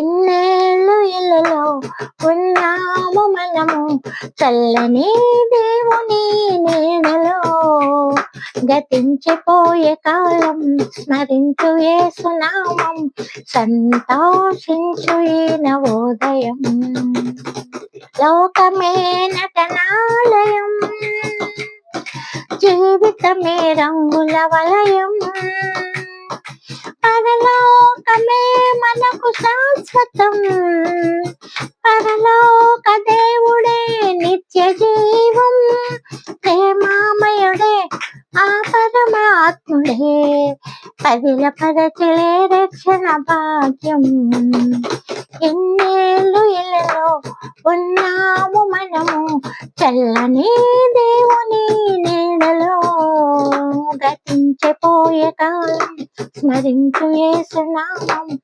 ఇన్నేళ్ళు ఇళ్ళలో ఉన్నాము మనము. చల్లని దేవుని నీడలో గతించిపోయే కాలం స్మరించు ఏసునామం సంతోషించు ఈన ఉదయం. లోకమే నటనాలయం జీవితమే రంగుల వలయం. శాశ్వతం పరలోక దేవుడే నిత్య జీవం. ప్రేమామయుడే ఆ పరమాత్ముడే. పదిల పరచలే రక్షణ భాగ్యం. ఎన్నేళ్ళు ఇళ్ళలో ఉన్నాము మనము. చల్లని దేవుని నీడలో గతించిపోయే కాలం. స్మరించు ఏసునామం